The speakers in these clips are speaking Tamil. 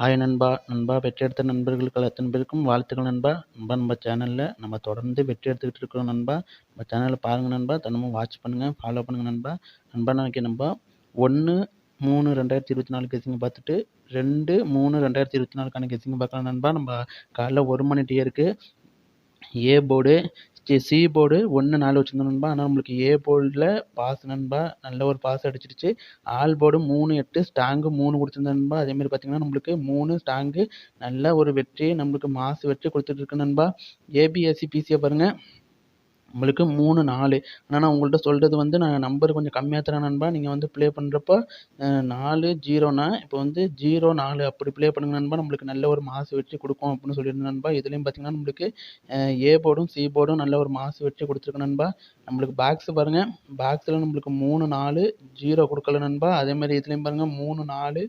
ஹாய் நண்பா நண்பா வெற்றி எடுத்த நண்பர்களுக்கு அத்தனை பேருக்கும் வாழ்த்துக்கள் நண்பா. நண்பா நம்ம சேனலில் நம்ம தொடர்ந்து வெற்றி எடுத்துக்கிட்டு இருக்கிறோம் நண்பா. நம்ம சேனலில் பாருங்கள் நண்பா. தினமும் வாட்ச் பண்ணுங்கள் ஃபாலோ பண்ணுங்கள் நண்பா. நண்பா நாளைக்கு நண்பா. ஒன்று மூணு ரெண்டாயிரத்தி இருபத்தி நாலு கேசிங்க பார்த்துட்டு ரெண்டு மூணு ரெண்டாயிரத்தி இருபத்தி நாலுக்கான கேசிங்க பார்க்கலாம் நண்பா. நம்ம காலைல ஒரு மணி இருக்குது ஏ போர்டு சி போர்டு ஒன்று நாலு வச்சுருந்தோம் நண்பா. ஆனால் நம்மளுக்கு ஏ போர்டில் பாஸ் நண்பா. நல்ல ஒரு பாஸ் அடிச்சிருச்சு. ஆல் போர்டு மூணு எட்டு ஸ்டாங்கு மூணு கொடுத்துருந்தேன் நண்பா. அதேமாதிரி பார்த்தீங்கன்னா நம்மளுக்கு மூணு ஸ்டாங்கு நல்ல ஒரு வெற்றி நம்மளுக்கு மாசு வெற்றி கொடுத்துட்ருக்கு நண்பா. ஏபிஎஸ்சி பிசியை பாருங்கள் நம்மளுக்கு மூணு நாலு. ஆனால் நான் உங்கள்கிட்ட சொல்கிறது வந்து நான் நம்பர் கொஞ்சம் கம்மியாக தரேன் நண்பா. நீங்கள் வந்து ப்ளே பண்ணுறப்போ நாலு ஜீரோனா இப்போ வந்து ஜீரோ நாலு அப்படி ப்ளே பண்ணுங்க நண்பா. நம்மளுக்கு நல்ல ஒரு மாசு வெற்றி கொடுக்கும் அப்படின்னு சொல்லியிருந்தேன் நண்பா. இதுலேயும் பார்த்தீங்கன்னா நம்மளுக்கு ஏ போர்டும் சி போர்டும் நல்ல ஒரு மாசு வெற்றி கொடுத்துருக்கு நண்பா. நம்மளுக்கு பாக்ஸ் பாருங்கள் பாக்ஸில் நம்மளுக்கு மூணு நாலு ஜீரோ கொடுக்கல நண்பா. அதேமாதிரி இதுலேயும் பாருங்கள் மூணு நாலு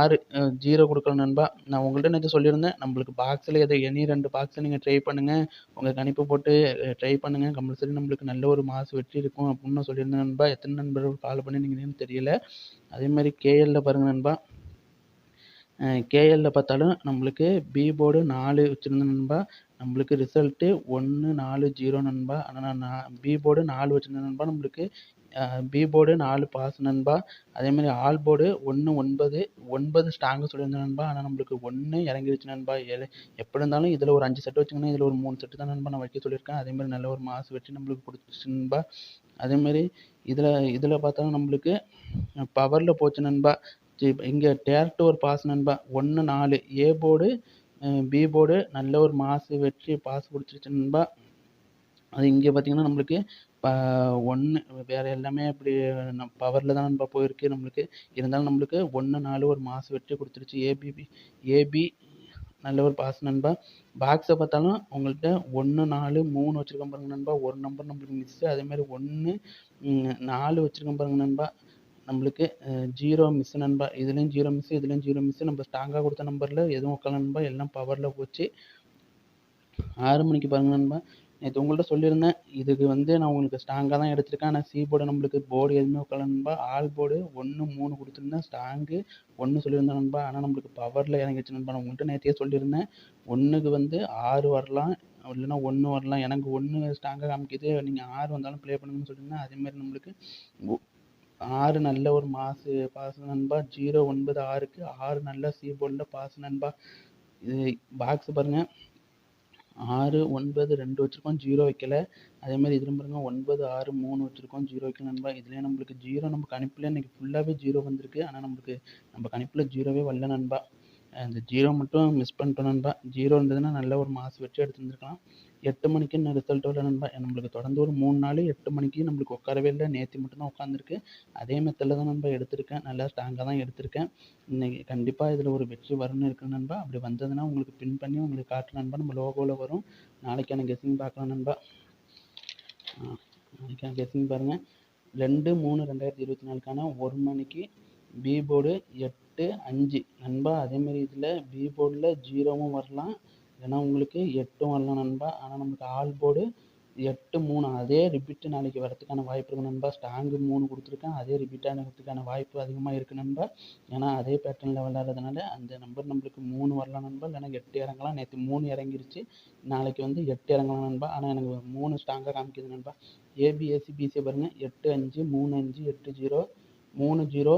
ஆறு ஜீரோ கொடுக்கல நண்பா. நான் உங்கள்கிட்ட நேற்று சொல்லியிருந்தேன். நம்மளுக்கு பாக்ஸில் எது எனி ரெண்டு பாக்ஸை நீங்கள் ட்ரை பண்ணுங்கள் உங்கள் கணிப்பு போட்டு ட்ரை பண்ணுங்கள் கம்பல்சரி நம்மளுக்கு நல்ல ஒரு மாசு வெற்றி இருக்கும் அப்படின்னு நான் சொல்லியிருந்தேன் நண்பா. எத்தனை நண்பர்கள் ஃபாலோ பண்ணிருந்தீங்கன்னு தெரியல. அதே மாதிரி கேஎல்ல பாருங்கள் நண்பா. கேஎல்ல பார்த்தாலும் நம்மளுக்கு பி போர்டு நாலு வச்சுருந்தேன் நண்பா. நம்மளுக்கு ரிசல்ட்டு ஒன்று நாலு ஜீரோ நண்பா. ஆனால் நான் பி போர்டு நாலு வச்சுருந்தேன் நண்பா. நம்மளுக்கு பி போர்டு நாலு பாஸ் நண்பா. அதேமாதிரி ஆல் போர்டு ஒன்று ஒன்பது ஒன்பது ஸ்ட்ராங்கு சொல்லியிருந்தேன் நண்பா. ஆனால் நம்மளுக்கு ஒன்று இறங்கிருச்சு நண்பா ஏழு. எப்படி இருந்தாலும் இதில் ஒரு அஞ்சு செட்டு வச்சுக்கணும். இதில் ஒரு மூணு செட்டு தான் நண்பா நான் வைக்க சொல்லியிருக்கேன். அதேமாதிரி நல்ல ஒரு மாசு வெற்றி நம்மளுக்கு கொடுத்துச்சு நண்பா. அதேமாதிரி இதில் இதில் பார்த்தாலும் நம்மளுக்கு பவரில் போச்சு நண்பா. இங்கே டேரக்ட் ஒரு பாஸ் நண்பா. ஒன்று நாலு. ஏ போர்டு பி போர்டு நல்ல ஒரு மாசு வெற்றி பாஸ் கொடுத்துருச்சு நண்பா. அது இங்கே பார்த்தீங்கன்னா நம்மளுக்கு இப்போ ஒன்று வேறு எல்லாமே இப்படி நம் பவரில் தான் நண்பா போயிருக்கு நம்மளுக்கு. இருந்தாலும் நம்மளுக்கு ஒன்று நாலு ஒரு மாசு வெற்றி கொடுத்துருச்சு. ஏபிபி ஏபி நல்ல ஒரு பாஸ் நண்பா. பாக்ஸை பார்த்தாலும் உங்கள்கிட்ட ஒன்று நாலு மூணு வச்சுருக்கோம் பாருங்க நண்பா. ஒரு நம்பர் நம்மளுக்கு மிஸ்ஸு அதேமாதிரி ஒன்று நாலு வச்சுருக்கோம் பாருங்க நண்பா. நம்மளுக்கு ஜீரோ மிஸ் நண்பா. இதுலேயும் ஜீரோ மிஸ் இதுலேயும் ஜீரோ மிஸ் நம்ம ஸ்ட்ராங்காக கொடுத்த நம்பரில் எதுவும் உட்கால நண்பா. எல்லாம் பவரில் போச்சு. ஆறு மணிக்கு பாருங்க நண்பா. நேற்று உங்கள்கிட்ட சொல்லியிருந்தேன். இதுக்கு வந்து நான் உங்களுக்கு ஸ்ட்ராங்காக தான் எடுத்திருக்கேன். ஆனால் சி போர்டு நம்மளுக்கு போர்டு எதுவுமே உட்கால நண்பா. ஆல் போர்டு ஒன்று மூணு கொடுத்துருந்தேன். ஸ்ட்ராங்கு ஒன்று சொல்லியிருந்தேன் நண்பா. ஆனால் நம்மளுக்கு பவரில் இறங்கிடுச்சு நண்பா. நான் உங்கள்கிட்ட நேற்றே சொல்லியிருந்தேன். ஒன்றுக்கு வந்து ஆறு வரலாம். இல்லைன்னா ஒன்று வரலாம். எனக்கு ஒன்று ஸ்ட்ராங்காக காமிக்குது. நீங்கள் ஆறு வந்தாலும் ப்ளே பண்ணுங்கன்னு சொல்லியிருந்தேன். அதேமாதிரி நம்மளுக்கு ஆறு நல்ல ஒரு மாசு பாஸ் நண்பா. ஜீரோ ஒன்பது ஆறுக்கு ஆறு நல்ல சி போர்டில் பாஸ் நண்பா. இது பாக்ஸ் பாருங்கள் ஆறு ஒன்பது ரெண்டு வச்சுருக்கோம் ஜீரோ வைக்கல. அதேமாதிரி இதில் பாருங்கள் ஒன்பது ஆறு மூணு வச்சுருக்கோம் ஜீரோ வைக்கல நண்பா. இதுலேயே நம்மளுக்கு ஜீரோ நம்ம கணிப்பில் இன்றைக்கி ஃபுல்லாகவே ஜீரோ வந்திருக்கு. ஆனால் நம்மளுக்கு நம்ம கணிப்பில் ஜீரோவே வரல நண்பா. அந்த ஜீரோ மட்டும் மிஸ் பண்ணிட்டோம் நண்பா. ஜீரோ இருந்ததுன்னா நல்ல ஒரு மாசு வச்சு எடுத்துருந்துருக்கலாம் எட்டு மணிக்கு ரிசல்ட்டோட ரிசல்ட் நண்பா. நம்மளுக்கு தொடர்ந்து ஒரு மூணு நாள் எட்டு மணிக்கு நம்மளுக்கு உட்காரவே இல்லை. நேற்று மட்டும்தான் உட்காந்துருக்கு அதே மெத்தடில் தான் நண்பா எடுத்திருக்கேன். நல்லா ஸ்ட்ராங்காக தான் எடுத்திருக்கேன். இன்றைக்கி கண்டிப்பாக இதில் ஒரு வெற்றி வரும்னு இருக்கு நண்பா. அப்படி வந்ததுன்னா உங்களுக்கு பின் பண்ணி உங்களுக்கு காட்டுற நண்பா. நம்ம லோகோவில் வரும். நாளைக்கான கெஸ்ஸிங் பார்க்கலாம் நண்பா. நாளைக்கான கெஸ்ஸிங் பாருங்கள் ரெண்டு மூணு ரெண்டாயிரத்தி இருபத்தி நாலுக்கான ஒரு மணிக்கு பி போர்டு எட்டு அஞ்சு. நண்பா அதேமாரி இதில் பி போர்டில் ஜீரோவும் வரலாம். ஏன்னா உங்களுக்கு எட்டும் வரலாம் நண்பா. ஆனால் நம்மளுக்கு ஆல் போர்டு எட்டு மூணு அதே ரிப்பீட்டு நாளைக்கு வரதுக்கான வாய்ப்பு இருக்குது நண்பா. ஸ்ட்ராங்கு மூணு கொடுத்துருக்கேன் அதே ரிப்பீட்டாக ஆகிறதுக்கான வாய்ப்பு அதிகமாக இருக்குது நண்பா. ஏன்னா அதே பேட்டர்னில் விளாட்றதுனால அந்த நம்பர் நம்மளுக்கு மூணு வரலாம் நண்பா. இல்லைன்னா எட்டு இறங்கலாம். நேற்று மூணு இறங்கிருச்சு. நாளைக்கு வந்து எட்டு இறங்கலாம் நண்பா. ஆனால் எனக்கு மூணு ஸ்ட்ராங்காக காமிக்குது நண்பா. ஏபிஎஸ்சி பிசியை பாருங்கள் எட்டு அஞ்சு மூணு அஞ்சு எட்டு ஜீரோ மூணு ஜீரோ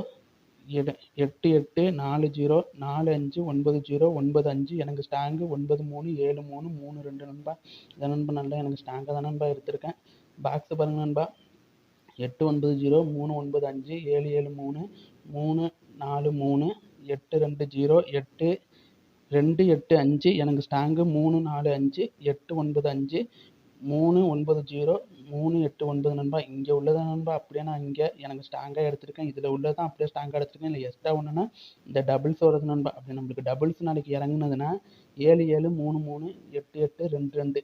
எட்டு எட்டு நாலு ஜீரோ நாலு அஞ்சு ஒன்பது ஜீரோ ஒன்பது அஞ்சு. எனக்கு ஸ்டாங்கு ஒன்பது மூணு ஏழு மூணு மூணு ரெண்டு நண்பா. இதை நண்பா நல்லா எனக்கு ஸ்டாங்காக தான் நண்பா எடுத்திருக்கேன். பாக்ஸு பாருங்கள் நண்பா. எட்டு ஒன்பது ஜீரோ மூணு ஒன்பது அஞ்சு ஏழு ஏழு மூணு மூணு நாலு மூணு எட்டு ரெண்டு ஜீரோ எட்டு ரெண்டு எட்டு அஞ்சு. எனக்கு ஸ்டாங்கு மூணு நாலு அஞ்சு எட்டு ஒன்பது அஞ்சு மூணு ஒன்பது ஜீரோ மூணு எட்டு ஒன்பது நண்பா. இங்கே உள்ளதை நண்பா? அப்படியே நான் இங்கே எனக்கு ஸ்ட்ராங்காக எடுத்திருக்கேன். இதில் உள்ளதான் அப்படியே ஸ்ட்ராங்காக எடுத்திருக்கேன். இல்லை எக்ஸ்ட்ரா ஒன்றுனா இந்த டபுள்ஸ் வருது நண்பா. அப்படி நம்மளுக்கு டபுள்ஸ் நாளைக்கு இறங்குனதுன்னா ஏழு ஏழு மூணு மூணு எட்டு எட்டு ரெண்டு ரெண்டு.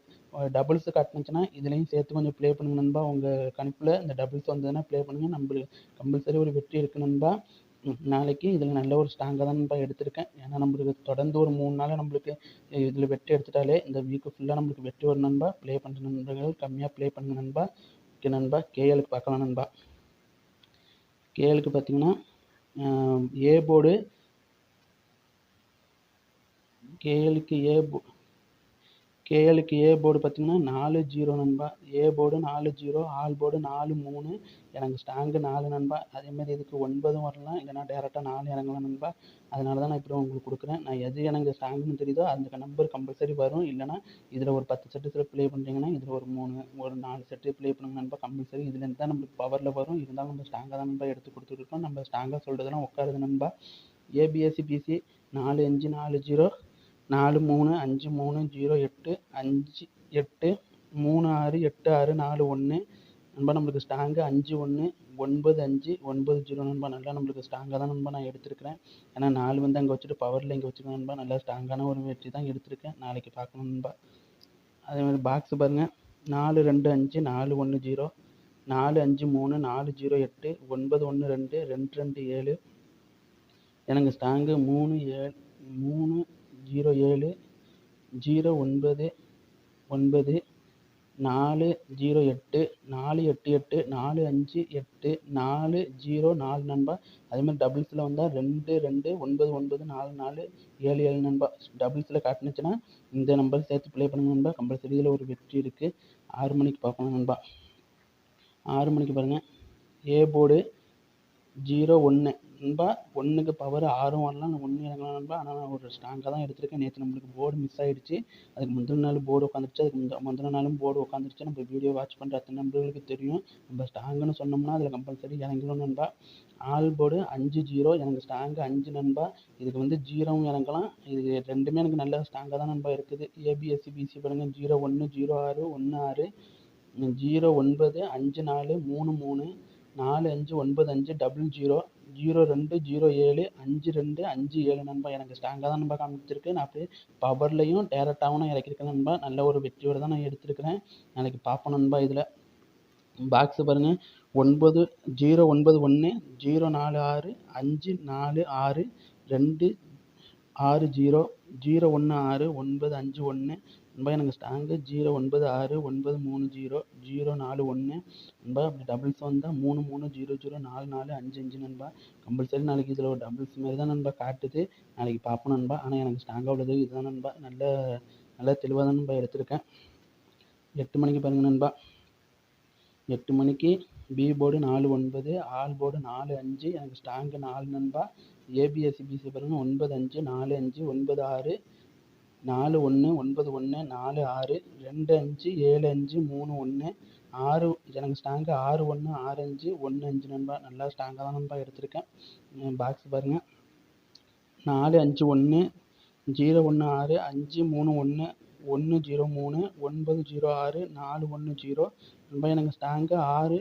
டபுள்ஸ் காட்டுனுச்சுன்னா இதுலேயும் சேர்த்து கொஞ்சம் ப்ளே பண்ணுங்க நண்பா. உங்கள் கணிப்பில் இந்த டபுள்ஸ் வந்ததுன்னா ப்ளே பண்ணுங்கள் நம்மளுக்கு கம்பல்சரி ஒரு வெற்றி இருக்குது நண்பா. நாளைக்கு இதில் நல்ல ஒரு ஸ்ட்ராங்காக தான் நண்பா எடுத்திருக்கேன். ஏன்னா நம்மளுக்கு தொடர்ந்து ஒரு மூணு நாளாக நம்மளுக்கு இதில் வெட்டி எடுத்துட்டாலே இந்த வீக்கு ஃபுல்லாக நம்மளுக்கு வெட்டி வரும் நண்பா. ப்ளே பண்ணுற நண்பர்கள் கம்மியாக ப்ளே பண்ணுங்க நண்பா. ஓகே நண்பா. கேஎலுக்கு பார்க்கலாம் நண்பா. கேஎலுக்கு பார்த்தீங்கன்னா ஏ போர்டு கேஎலுக்கு ஏ போ கேஎலுக்கு ஏ போர்டு பார்த்தீங்கன்னா நாலு ஜீரோ நண்பா. ஏ போர்டு நாலு ஜீரோ ஆல் போர்டு நாலு மூணு. எனக்கு ஸ்ட்ராங்கு நாலு நண்பா. அதேமாதிரி இதுக்கு ஒன்பதும் வரலாம். இல்லைனா டேரெக்டாக நாலு இறங்கலாம் நண்பா. அதனால தான் நான் இப்படி உங்களுக்கு கொடுக்குறேன். நான் எது எனக்கு ஸ்ட்ராங்குன்னு தெரியுதோ அந்த நம்பர் கம்பல்சரி வரும். இல்லைனா இதில் ஒரு பத்து செட்டு சில ப்ளே பண்ணுறீங்கன்னா இதில் ஒரு மூணு ஒரு நாலு செட்டு ப்ளே பண்ணுங்க நண்பா. கம்பல்சரி இதுலேருந்து தான் நம்மளுக்கு பவரில் வரும். இருந்தாலும் நம்ம ஸ்ட்ராங்காக தான் நண்பா எடுத்து கொடுத்துருக்கோம் நம்ம ஸ்ட்ராங்காக சொல்கிறதுலாம் உட்காருது நண்பா. ஏபிஎஸ்சி பிசி நாலு அஞ்சு நாலு ஜீரோ. நாலு மூணு அஞ்சு மூணு ஜீரோ எட்டு அஞ்சு எட்டு மூணு ஆறு எட்டு ஆறு நாலு ஒன்று. நண்பா நம்மளுக்கு ஸ்ட்ராங்கு அஞ்சு ஒன்று ஒன்பது அஞ்சு ஒன்பது ஜீரோ நண்பா. நல்லா நம்மளுக்கு ஸ்ட்ராங்காக தான் நண்பா நான் எடுத்திருக்கிறேன். ஏன்னா நாலு வந்து அங்கே வச்சுட்டு பவரில் இங்கே வச்சுருக்கேன் நண்பா. நல்லா ஸ்ட்ராங்கான ஒரு வெற்றி தான் எடுத்திருக்கேன். நாளைக்கு பார்க்கணும் நண்பா. அதே மாதிரி பாக்ஸ் பாருங்கள் நாலு ரெண்டு அஞ்சு நாலு ஒன்று ஜீரோ. நாலு அஞ்சு மூணு நாலு ஜீரோ எட்டு ஒன்பது ஒன்று ரெண்டு ரெண்டு ரெண்டு ஏழு. எனக்கு ஸ்ட்ராங்கு மூணு ஏழு மூணு ஜீரோ ஏழு ஜீரோ ஒன்பது ஒன்பது நாலு ஜீரோ எட்டு நாலு எட்டு எட்டு நாலு அஞ்சு எட்டு நாலு ஜீரோ நாலு நண்பா. அதேமாதிரி டபுள்ஸில் வந்தால் ரெண்டு ரெண்டு ஒன்பது ஒன்பது நாலு நாலு ஏழு ஏழு நண்பா. டபுள்ஸில் காட்டுனுச்சுன்னா இந்த நம்பர் சேர்த்து ப்ளே பண்ணுங்க நண்பா. கம்பல்சரி இதில் ஒரு வெற்றி இருக்குது ஆறு மணிக்கு பார்க்கணும் நண்பா. ஆறு மணிக்கு பாருங்கள் ஏ போர்டு ஜீரோ ஒன்று நண்பா ஒன்றுக்கு பவர் ஆறும் வரலாம் ஒன்று இறங்கலாம் நண்பா. ஆனால் நான் ஒரு ஸ்ட்ராங்காக தான் எடுத்திருக்கேன். நேற்று நம்மளுக்கு போர்டு மிஸ் ஆகிடுச்சு அதுக்கு முந்தின நாள் போர்டு உட்காந்துருச்சு. அதுக்கு முந்த முந்தின நாளும் போர்டு உட்காந்துருச்சு. நம்ம வீடியோ வாட்ச் பண்ணுற அத்தனை நம்பர்களுக்கு தெரியும். நம்ம ஸ்ட்ராங்குன்னு சொன்னோம்னா அதில் கம்பல்சரி இறங்கிடும் நண்பா. ஆல் போர்டு அஞ்சு ஜீரோ எனக்கு ஸ்ட்ராங்கு அஞ்சு நண்பா. இதுக்கு வந்து ஜீரோவும் இறங்கலாம். இது ரெண்டுமே எனக்கு நல்ல ஸ்ட்ராங்காக தான் நண்பா இருக்குது. ஏபிஎஸ்சி பிசி பாருங்கள் ஜீரோ ஒன்று ஜீரோ ஆறு ஒன்று ஆறு. ஜீரோ ஒன்பது அஞ்சு நாலு மூணு மூணு. நாலு அஞ்சு ஒன்பது அஞ்சு டபுள் ஜீரோ ஜீரோ ரெண்டு ஜீரோ ஏழு அஞ்சு ரெண்டு அஞ்சு ஏழு நண்பா. எனக்கு ஸ்ட்ராங்காக தான் நண்பா காமிச்சிருக்கு. நான் அப்படியே பவர்லையும் டேரெக்டாகவும் நான் இறக்கிருக்கேன் நண்பா. நல்ல ஒரு வெற்றியோடு தான் நான் எடுத்திருக்கிறேன். நாளைக்கு பார்ப்போம் நண்பா இதில். பாக்ஸு பாருங்கள் ஒன்பது ஜீரோ ஒன்பது ஒன்று ஜீரோ நாலு ஆறு அஞ்சு நாலு ஆறு ரெண்டு ஆறு ஜீரோ ஜீரோ ஒன்று ஆறு ஒன்பது அஞ்சு ஒன்று. நண்பா எனக்கு ஸ்டாங்கு ஜீரோ ஒன்பது ஆறு ஒன்பது மூணு ஜீரோ ஜீரோ நாலு ஒன்று. நண்பா அப்படி டபுள்ஸ் வந்தால் மூணு மூணு ஜீரோ ஜீரோ நாலு நாலு அஞ்சு அஞ்சு நண்பா. கம்பல்சரி நாளைக்கு இதில் ஒரு டபுள்ஸ் மாதிரி தான் நண்பா காட்டுது. நாளைக்கு பார்ப்போம் நண்பா. ஆனால் எனக்கு ஸ்டாங்காக உள்ளது இதுதான் நண்பா. நல்ல நல்ல தெளிவாக தான் நண்பா எடுத்திருக்கேன். எட்டு மணிக்கு பாருங்கள் நண்பா. எட்டு மணிக்கு பி போர்டு நாலு ஒன்பது ஆல் போர்டு நாலு அஞ்சு. எனக்கு ஸ்டாங்கு நாலு நண்பா. ஏபிஎஸ்சி பிசி பாருங்கள் ஒன்பது அஞ்சு நாலு அஞ்சு ஒன்பது ஆறு நாலு ஒன்று ஒன்பது ஒன்று நாலு ஆறு ரெண்டு அஞ்சு ஏழு அஞ்சு மூணு ஒன்று ஆறு எனக்கு ஸ்ட்ராங்கு ஆறு ஒன்று ஆறு அஞ்சு ஒன்று அஞ்சு நண்பா. நல்லா ஸ்ட்ராங்காக தான் நண்பா எடுத்திருக்கேன். பாக்ஸ் பாருங்கள் நாலு அஞ்சு ஒன்று ஜீரோ ஒன்று ஆறு அஞ்சு மூணு ஒன்று ஒன்று ஜீரோ மூணு ஒன்பது ஜீரோ ஆறு நாலு ஒன்று ஜீரோ. நண்பா எனக்கு ஸ்ட்ராங்கு ஆறு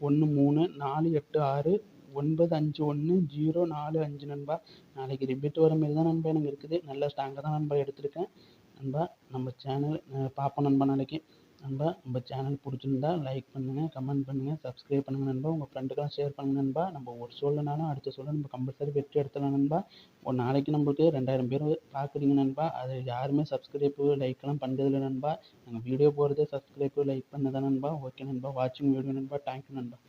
ஒன்று மூணு நாலு எட்டு ஆறு ஒன்பது அஞ்சு ஒன்று ஜீரோ நாலு அஞ்சு நண்பா. நாளைக்கு ரிப்பீட் வர மாரி தான் நண்பா எனக்கு இருக்குது. நல்ல ஸ்ட்ராங்காக தான் நண்பா எடுத்திருக்கேன். நண்பா நம்ம சேனல் பார்ப்போம் நண்பா நாளைக்கு. நண்பா நம்ம சேனல் பிடிச்சிருந்தா லைக் பண்ணுங்கள் கமெண்ட் பண்ணுங்கள் சப்ஸ்கிரைப் பண்ணுங்கள் நண்பா. உங்கள் ஃப்ரெண்டுக்கெல்லாம் ஷேர் பண்ணுங்கள் நண்பா. நம்ம ஒரு சொல்லனாலும் அடுத்த சொல்ல நம்ம கம்பல்சரி வெற்றி எடுத்துடலாம் நண்பா. ஒரு நாளைக்கு நம்மளுக்கு ரெண்டாயிரம் பேர் பார்க்குறீங்க நண்பா. அது யாருமே சப்ஸ்கிரைப்பு லைக்லாம் பண்ணுறதில்ல நண்பா. நாங்கள் வீடியோ போகிறதே சப்ஸ்கிரைப்பு லைக் பண்ணதான் நண்பா. ஓகே நண்பா வாட்சிங் வீடியோ நண்பா. தேங்க்யூ நண்பா.